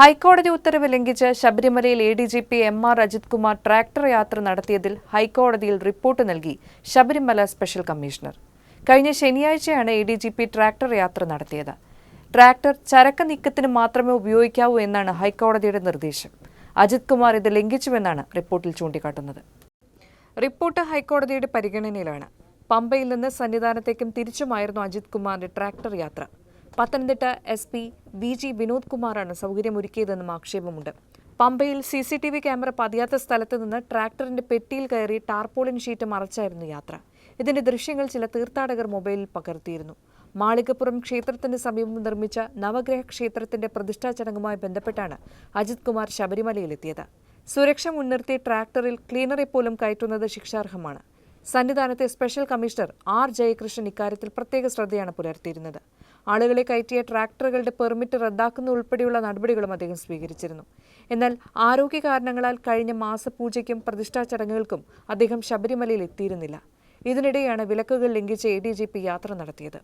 ഹൈക്കോടതി ഉത്തരവ് ലംഘിച്ച് ശബരിമലയിൽ A D G P M R Ajith Kumar tractor യാത്ര നടത്തിയതിൽ ഹൈക്കോടതിയിൽ റിപ്പോർട്ട് നൽകി ശബരിമല സ്പെഷ്യൽ കമ്മീഷണർ. കഴിഞ്ഞ ശനിയാഴ്ചയാണ് A D G P tractor യാത്ര നടത്തിയത്. ട്രാക്ടർ ചരക്ക് നീക്കത്തിന് മാത്രമേ ഉപയോഗിക്കാവൂ എന്നാണ് ഹൈക്കോടതിയുടെ നിർദ്ദേശം. അജിത് കുമാർ ഇത് ലംഘിച്ചുവെന്നാണ് റിപ്പോർട്ടിൽ ചൂണ്ടിക്കാട്ടുന്നത്. റിപ്പോർട്ട് ഹൈക്കോടതിയുടെ പരിഗണനയിലാണ്. പമ്പയിൽ നിന്ന് സന്നിധാനത്തേക്കും തിരിച്ചുമായിരുന്നു അജിത് കുമാറിന്റെ ട്രാക്ടർ യാത്ര. Pathanamthitta S P V G Vinod കുമാറാണ് സൗകര്യമൊരുക്കിയതെന്നും ആക്ഷേപമുണ്ട്. പമ്പയിൽ C C T V camera പതിയാത്ത സ്ഥലത്ത് നിന്ന് ട്രാക്ടറിന്റെ പെട്ടിയിൽ കയറി ടാർപോളിൻ ഷീറ്റ് മറച്ചായിരുന്നു യാത്ര. ഇതിന്റെ ദൃശ്യങ്ങൾ ചില തീർത്ഥാടകർ മൊബൈലിൽ പകർത്തിയിരുന്നു. മാളികപ്പുറം ക്ഷേത്രത്തിന് സമീപം നിർമ്മിച്ച നവഗ്രഹ ക്ഷേത്രത്തിന്റെ പ്രതിഷ്ഠാ ചടങ്ങുമായി ബന്ധപ്പെട്ടാണ് അജിത് കുമാർ ശബരിമലയിലെത്തിയത് സുരക്ഷ മുൻനിർത്തി ട്രാക്ടറിൽ ക്ലീനറെ പോലും കയറ്റുന്നത് ശിക്ഷാർഹമാണ്. സന്നിധാനത്തെ സ്പെഷ്യൽ കമ്മീഷണർ ആർ ജയകൃഷ്ണൻ ഇക്കാര്യത്തിൽ പ്രത്യേക ശ്രദ്ധയാണ് പുലർത്തിയിരുന്നത്. ആളുകളെ കയറ്റിയ ട്രാക്ടറുകളുടെ പെർമിറ്റ് റദ്ദാക്കുന്ന ഉൾപ്പെടെയുള്ള നടപടികളും അദ്ദേഹം സ്വീകരിച്ചിരുന്നു. എന്നാൽ ആരോഗ്യ കാരണങ്ങളാൽ കഴിഞ്ഞ മാസപൂജയ്ക്കും പ്രതിഷ്ഠാ ചടങ്ങുകൾക്കും അദ്ദേഹം ശബരിമലയിൽ എത്തിയിരുന്നില്ല. ഇതിനിടെയാണ് വിലക്കുകൾ ലംഘിച്ച് എ ഡി ജി പി യാത്ര നടത്തിയത്.